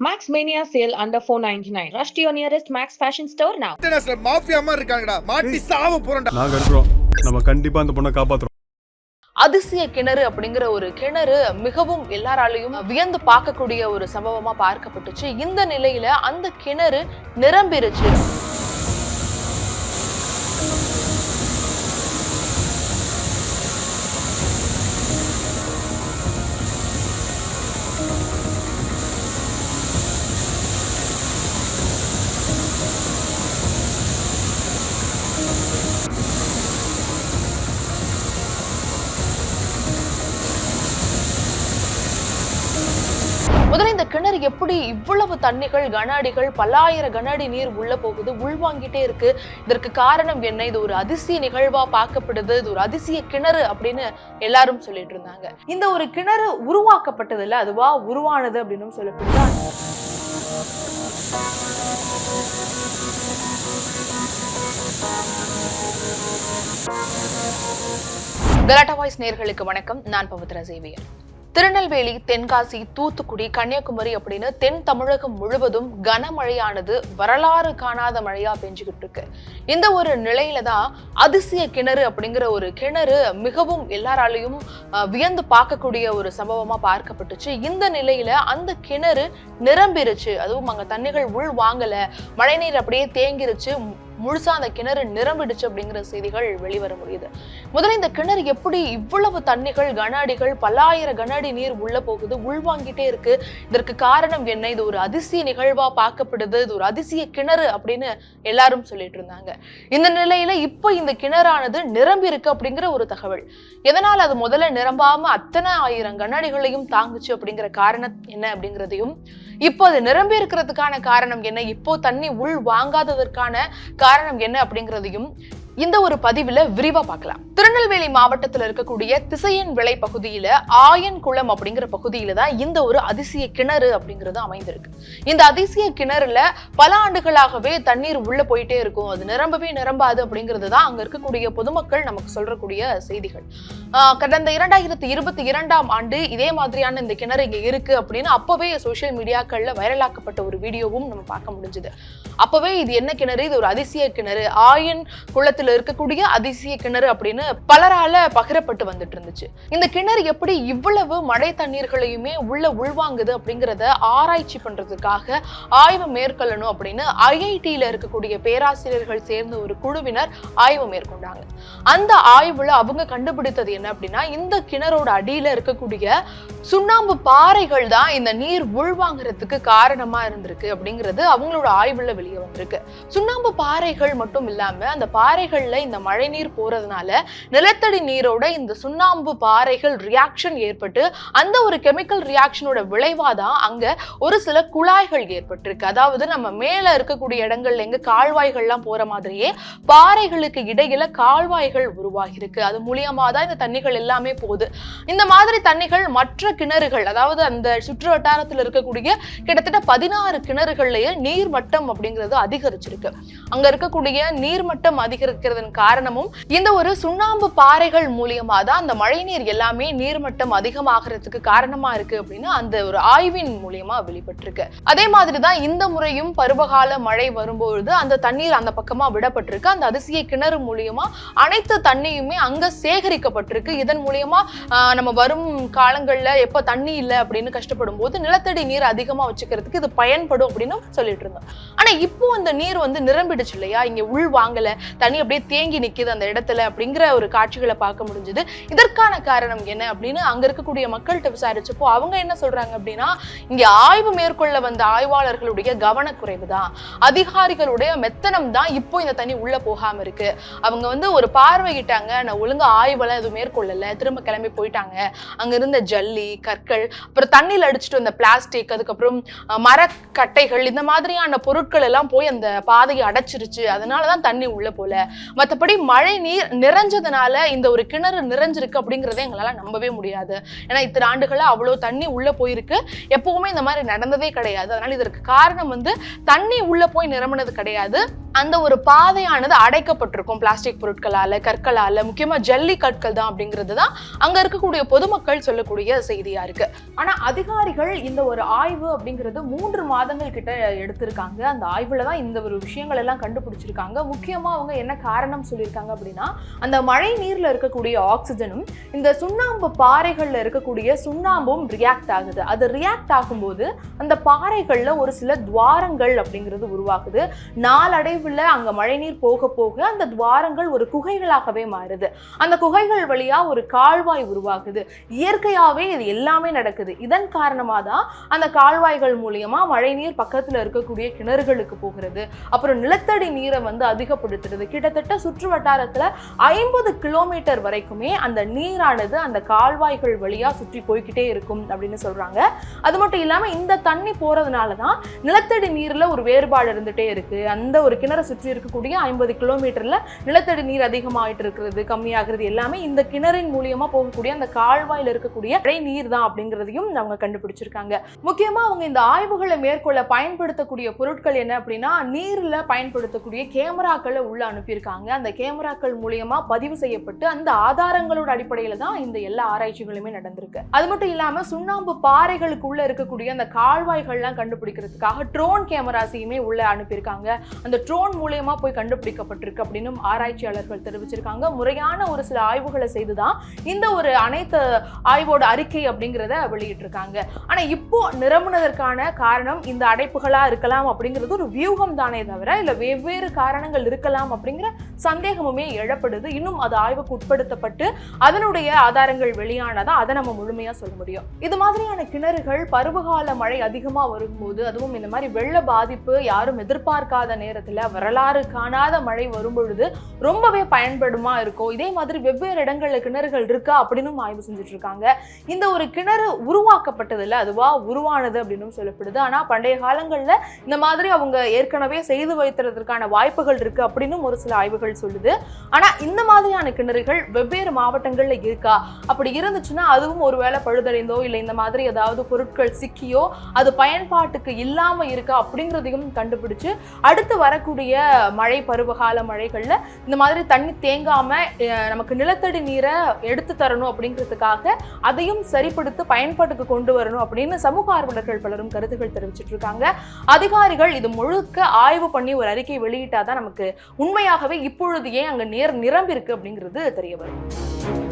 Max Mania sale under 499. Rush to your nearest Max fashion store now. International mafia மாதிரி இருக்காங்கடா. மாட்டி சாவ போறோம்டா. நாங்க இருக்கிறோம் நம்ம கண்டிப்பா அந்த பொண்ணை காப்பாத்துறோம். அதிசய கிணறு அப்படிங்கிற ஒரு கிணறு மிகவும் எல்லாராலையும் வியந்து பார்க்கக்கூடிய ஒரு சம்பவமா பார்க்கப்பட்டுச்சு. இந்த நிலையில அந்த கிணறு நிரம்பிருச்சு. கிணறு எப்படி இவ்வளவு தண்ணிகள் கன அடிகள் பல்லாயிரம் கன அடி நீர் உள்ள போகுது உள்வாங்கிட்டே இருக்கு. இதற்கு காரணம் என்ன? இது ஒரு அதிசய நிகழ்வா பார்க்கப்படுது. இது ஒரு அதிசய கிணறு அப்படின்னு எல்லாரும் சொல்லிட்டு இருந்தாங்க. இந்த ஒரு கிணறு உருவாக்கப்பட்டது இல்ல அதுவா உருவானது அப்படின்னு சொல்லப்படுது. கலாட்டா வாய்ஸ் நேர்களுக்கு வணக்கம். நான் பவித்ரா சேவியன். திருநெல்வேலி தென்காசி தூத்துக்குடி கன்னியாகுமரி அப்படின்னு தென் தமிழகம் முழுவதும் கனமழையானது வரலாறு காணாத மழையா பெஞ்சுக்கிட்டு இருக்கு. இந்த ஒரு நிலையில தான் அதிசய கிணறு அப்படிங்கிற ஒரு கிணறு மிகவும் எல்லாராலையும் வியந்து பார்க்கக்கூடிய ஒரு சம்பவமா பார்க்கப்பட்டுச்சு. இந்த நிலையில அந்த கிணறு நிரம்பிருச்சு. அதுவும் அங்க தண்ணிகள் உள் வாங்கல. மழைநீர் அப்படியே தேங்கிருச்சு. முழுசா அந்த கிணறு நிரம்பிடுச்சு அப்படிங்கிற செய்திகள் வெளிவர முடியுது. முதல்ல இந்த கிணறு எப்படி இவ்வளவு தண்ணிகள் கன அடிகள் பல்லாயிரம் கன அடி நீர் உள்ள போகுது உள்வாங்கிட்டே இருக்கு. இதற்கு காரணம் என்ன? இது ஒரு அதிசய நிகழ்வா பார்க்கப்படுது. இது ஒரு அதிசய கிணறு அப்படின்னு எல்லாரும் சொல்லிட்டு இருந்தாங்க. இந்த நிலையில இப்போ இந்த கிணறானது நிரம்பி இருக்கு அப்படிங்கிற ஒரு தகவல். எதனால் அது முதல்ல நிரம்பாம அத்தனை ஆயிரம் கனஅடிகளையும் தாங்குச்சு அப்படிங்கிற காரணம் என்ன அப்படிங்கிறதையும் இப்போ அது நிரம்பி இருக்கிறதுக்கான காரணம் என்ன? இப்போ தண்ணி உள் வாங்காததற்கான காரணம் என்ன அப்படிங்கிறதையும் இந்த ஒரு பதிவுல விரிவா பார்க்கலாம். திருநெல்வேலி மாவட்டத்தில் இருக்கக்கூடிய திசையன் விளை பகுதியில ஆயன் குளம் அப்படிங்கிற பகுதியில தான் இந்த ஒரு அதிசய கிணறு அப்படிங்கிறது அமைந்திருக்கு. இந்த அதிசய கிணறுல பல ஆண்டுகளாகவே தண்ணீர் உள்ள போயிட்டே இருக்கும். அது நிரம்பவே நிரம்பாது அப்படிங்கிறது தான் அங்க இருக்கக்கூடிய பொதுமக்கள் நமக்கு சொல்றக்கூடிய செய்திகள். கடந்த இரண்டாயிரத்தி இருபத்தி இரண்டாம் ஆண்டு இதே மாதிரியான இந்த கிணறு இங்க இருக்கு அப்படின்னு அப்பவே சோஷியல் மீடியாக்கள்ல வைரலாக்கப்பட்ட ஒரு வீடியோவும் நம்ம பார்க்க முடிஞ்சது. அப்பவே இது என்ன கிணறு? இது ஒரு அதிசய கிணறு. ஆயன் குளத்துல இருக்கக்கூடிய அதிசய கிணறு அப்படின்னு பலரால பகிரப்பட்டு வந்துட்டு இருந்துச்சு. இந்த கிணறு எப்படி இவ்வளவு மழை தண்ணீர்களையுமே உள்ள உள்வாங்குது அப்படிங்கிறத ஆராய்ச்சி பண்றதுக்காக ஆய்வு மேற்கொள்ளணும் அப்படின்னு ஐஐடியில இருக்கக்கூடிய பேராசிரியர்கள் சேர்ந்த ஒரு குழுவினர் ஆய்வு மேற்கொண்டாங்க. அந்த ஆய்வுல அவங்க கண்டுபிடித்தது என்ன அப்படின்னா இந்த கிணறோட அடியில இருக்கக்கூடிய சுண்ணாம்பு பாறைகள் தான் இந்த நீர் உள்வாங்கிறதுக்கு காரணமா இருந்திருக்கு அப்படிங்கிறது அவங்களோட ஆய்வுல வெளியே வந்திருக்கு. சுண்ணாம்பு பாறைகள் மட்டும் இல்லாம அந்த பாறைகள் பாறைகள்ல இந்த மழைநீர் போறதுனால நிலத்தடி நீரோட இந்த சுண்ணாம்பு பாறைகள் ரியாக்ஷன் ஏற்பட்டு அந்த ஒரு கெமிக்கல் ரியாக்ஷனோட விளைவா தான் அங்க ஒரு சில குழாய்கள் ஏற்பட்டிருக்கு. அதாவது நம்ம மேல இருக்கக்கூடிய இடங்கள்ல எங்க கால்வாய்கள்லாம் போற மாதிரியே பாறைகளுக்கு இடையில கால்வாய்கள் உருவாகியிருக்கு. அது மூலியமா தான் இந்த தண்ணிகள் எல்லாமே போகுது. இந்த மாதிரி தண்ணிகள் மற்ற கிணறுகள் அதாவது அந்த சுற்று வட்டாரத்தில் இருக்கக்கூடிய கிட்டத்தட்ட பதினாறு கிணறுகள்லயே நீர்மட்டம் அப்படிங்கிறது அதிகரிச்சிருக்கு. அங்க இருக்கக்கூடிய நீர்மட்டம் அதிகரி இருக்கிறதன் காரணமும் இந்த ஒரு சுண்ணாம்பு பாறைகள் மூலியமா தான் அந்த மழைநீர் எல்லாமே நீர்மட்டம் அதிகமாகிறதுக்கு காரணமா இருக்கு அப்படின்னு அந்த ஒரு ஆய்வின் மூலியமா வெளிப்பட்டிருக்கு. அதே மாதிரி தான் இந்த முறையும் பருவகால மழை வரும்பொழுது அந்த தண்ணீர் அந்த பக்கமா விடப்பட்டிருக்கு. அந்த அதிசய கிணறு மூலியமா அனைத்து தண்ணியுமே அங்க சேகரிக்கப்பட்டிருக்கு. இதன் மூலியமா நம்ம வரும் காலங்கள்ல எப்ப தண்ணி இல்லை அப்படின்னு கஷ்டப்படும் போது நிலத்தடி நீர் அதிகமா வச்சுக்கிறதுக்கு இது பயன்படும் அப்படின்னு சொல்லிட்டு இருந்தோம். ஆனா இப்போ அந்த நீர் வந்து நிரம்பிடுச்சு இல்லையா? இங்க உள் வாங்கல தண்ணி அப்படியே தேங்கி நிக்குது அந்த இடத்துல அப்படிங்கிற ஒரு காட்சிகளை பார்க்க முடிஞ்சது. இதற்கான காரணம் என்ன அப்படின்னு அங்க இருக்கக்கூடிய மக்கள்கிட்ட விசாரிச்சப்போ அவங்க என்ன சொல்றாங்க அப்படின்னா இங்க ஆய்வு மேற்கொள்ள வந்த ஆய்வாளர்களுடைய கவனக்குறைவு தான் அதிகாரிகளுடைய மெத்தனம் தான் இப்போ இந்த தண்ணி உள்ள போகாம இருக்கு. அவங்க வந்து ஒரு பார்வையிட்டாங்க நான் ஒழுங்கா ஆய்வெல்லாம் எதுவும் மேற்கொள்ளல திரும்ப கிளம்பி போயிட்டாங்க. அங்க இருந்த ஜல்லி கற்கள் அப்புறம் தண்ணியில் அடிச்சுட்டு வந்த பிளாஸ்டிக் அதுக்கப்புறம் மரக்கட்டைகள் இந்த மாதிரியான பொருட்கள் எல்லாம் போய் அந்த பாதையை அடைச்சிருச்சு. அதனாலதான் தண்ணி உள்ள போல. மற்றபடி மழை நீர் நிறைஞ்சதுனால இந்த ஒரு கிணறு நிறைஞ்சிருக்கு அப்படிங்கிறத எங்களால நம்பவே முடியாது. ஏன்னா இத்தனை ஆண்டுகளா அவ்வளோ தண்ணி உள்ள போயிருக்கு. எப்பவுமே இந்த மாதிரி நடந்ததே கிடையாது. அதனால இதற்கு காரணம் வந்து தண்ணி உள்ள போய் நிரம்பினது கிடையாது. அந்த ஒரு பாதையானது அடைக்கப்பட்டிருக்கும். பிளாஸ்டிக் பொருட்களால கற்களால முக்கியமா ஜல்லி கற்கள் தான் அப்படிங்கிறது தான் அங்க இருக்கக்கூடிய பொதுமக்கள் சொல்லக்கூடிய செய்தியா இருக்கு. ஆனா அதிகாரிகள் இந்த ஒரு ஆய்வு அப்படிங்கிறது மூன்று மாதங்கள் கிட்ட எடுத்திருக்காங்க. அந்த ஆய்வுல தான் இந்த ஒரு விஷயங்கள் எல்லாம் கண்டுபிடிச்சிருக்காங்க. முக்கியமா அவங்க என்ன காரணம் சொல்லியிருக்காங்க அப்படின்னா அந்த மழை நீர்ல இருக்கக்கூடிய ஆக்சிஜனும் இந்த சுண்ணாம்பு பாறைகள்ல இருக்கக்கூடிய சுண்ணாம்பும் ரியாக்ட் ஆகுது. அது ரியாக்ட் ஆகும்போது அந்த பாறைகள்ல ஒரு சில துவாரங்கள் அப்படிங்கிறது உருவாகுது. நாளடைவுல அங்க மழைநீர் போக போக அந்த துவாரங்கள் ஒரு குகைகளாகவே மாறுது. அந்த குகைகள் வழியா ஒரு கால்வாய் உருவாகுது. இயற்கையாவே இது எல்லாமே நடக்குது. இதன் காரணமா தான் அந்த கால்வாய்கள் மூலியமா மழைநீர் பக்கத்துல இருக்கக்கூடிய கிணறுகளுக்கு போகிறது. அப்புறம் நிலத்தடி நீரை வந்து அதிகப்படுத்துறது. கிட்டத்தட்ட சுற்று வட்டாரத்துல ஐம்பது கிலோமீட்டர் வரைக்குமே அந்த நீரானது அந்த கால்வாய்கள் வழியா சுற்றி போய்க்கிட்டே இருக்கும் அப்படின்னு சொல்றாங்க. அது மட்டும் இல்லாம இந்த தண்ணி போறதுனாலதான் நிலத்தடி நீர்ல ஒரு வேறுபாடு இருந்துட்டே இருக்கு. அந்த ஒரு கிணறு சுற்றி இருக்கக்கூடிய ஐம்பது கிலோமீட்டரில் நிலத்தடி நீர் அதிகமாகிட்டு இருக்கிறது கம்மியாகிறது எல்லாமே இந்த கிணறின் மூலியமாக போகக்கூடிய அந்த கால்வாயில் இருக்கக்கூடிய மழை நீர் தான் அப்படிங்கிறதையும் அவங்க கண்டுபிடிச்சிருக்காங்க. முக்கியமாக அவங்க இந்த ஆய்வுகளை மேற்கொள்ள பயன்படுத்தக்கூடிய பொருட்கள் என்ன அப்படின்னா நீரில் பயன்படுத்தக்கூடிய கேமராக்களை உள்ள அனுப்பியிருக்காங்க. அந்த கேமராக்கள் மூலியமாக பதிவு செய்யப்பட்டு அந்த ஆதாரங்களோட அடிப்படையில் தான் இந்த எல்லா ஆராய்ச்சிகளுமே நடந்திருக்கு. அது மட்டும் இல்லாமல் சுண்ணாம்பு பாறைகளுக்குள்ள இருக்கக்கூடிய அந்த கால்வாய்கள்லாம் கண்டுபிடிக்கிறதுக்காக ட்ரோன் கேமராஸையுமே உள்ள அனுப்பியிருக்காங்க. அந்த ட்ரோன் மூலியமா போய் கண்டுபிடிக்கப்பட்டிருக்கு அப்படின்னு ஆராய்ச்சியாளர்கள் தெரிவிச்சிருக்காங்க. முறையான ஒரு சில ஆய்வுகளை செய்து தான் இந்த ஒரு அனைத்து ஆய்வோட அறிக்கை அப்படிங்கிறத வெளியிட்டிருக்காங்க. ஆனால் இப்போ நிரம்புனதற்கான காரணம் இந்த அடைப்புகளாக இருக்கலாம் அப்படிங்கிறது ஒரு வியூகம் தானே தவிர இல்லை வெவ்வேறு காரணங்கள் இருக்கலாம் அப்படிங்கிற சந்தேகமுமே எழப்படுது. இன்னும் அது ஆய்வுக்கு உட்படுத்தப்பட்டு அதனுடைய ஆதாரங்கள் வெளியானதான் அதை நம்ம முழுமையாக சொல்ல முடியும். இது மாதிரியான கிணறுகள் பருவகால மழை அதிகமாக வரும்போது அதுவும் இந்த மாதிரி வெள்ள பாதிப்பு யாரும் எதிர்பார்க்காத நேரத்தில் வரலாறு காணாத மழை வரும்பொழுது ரொம்பவே பயன்படுமா இருக்கும் இதே மாதிரி வெவ்வேறு இடங்கள்ல கிணறுகள் இருக்கா? அப்படின்னு ஆய்வு செஞ்சுட்டு இருக்காங்க இந்த ஒரு கிணறு உருவாக்கப்பட்டதில்ல அதுவா உருவானது அப்படின்னு சொல்லப்படுது. ஆனா பண்டைய காலங்கள்ல இந்த மாதிரி அவங்க ஏற்கனவே செய்து வைத்துறதுக்கான வாய்ப்புகள் இருக்கு அப்படின்னு ஒரு சில ஆய்வுகள் சொல்லுது. ஆனா இந்த மாதிரியான கிணறுகள் வெவ்வேறு மாவட்டங்கள்ல இருக்கா? அப்படி இருந்துச்சுன்னா அதுவும் ஒருவேளை பழுதடைந்தோ இல்லை இந்த மாதிரி ஏதாவது பொருட்கள் சிக்கியோ அது பயன்பாட்டுக்கு இல்லாம இருக்கா அப்படிங்கிறதையும் கண்டுபிடிச்சு அடுத்து வரக்கூடிய மழை பருவகால மழைகளில் இந்த மாதிரி தண்ணி தேங்காம நமக்கு நிலத்தடி நீரை எடுத்து தரணும் அப்படிங்கிறதுக்காக அதையும் சரிப்படுத்தி பயன்பாட்டுக்கு கொண்டு வரணும் அப்படின்னு சமூக ஆர்வலர்கள் பலரும் கருத்துக்கள் தெரிவிச்சிட்டு இருக்காங்க. அதிகாரிகள் இது முழுக்க ஆய்வு பண்ணி ஒரு அறிக்கை வெளியிட்டாதான் நமக்கு உண்மையாகவே இப்பொழுது ஏன் அங்கே நேர் நிரம்பி இருக்கு அப்படிங்கிறது தெரிய வரும்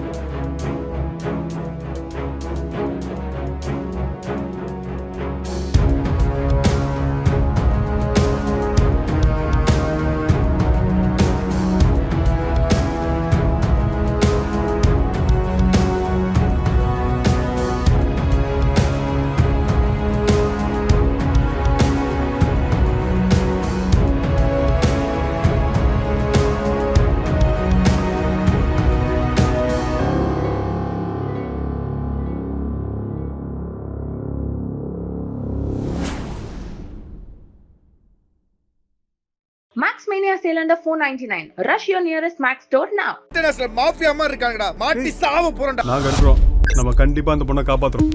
Max Mania sale under 499. Rush your nearest Max store now. International mafia மாதிரி இருக்காங்கடா மாட்டி சாவ போறேன்டா நாங்க நம்ம கண்டிப்பா அந்த பொண்ணை காப்பாத்துறோம்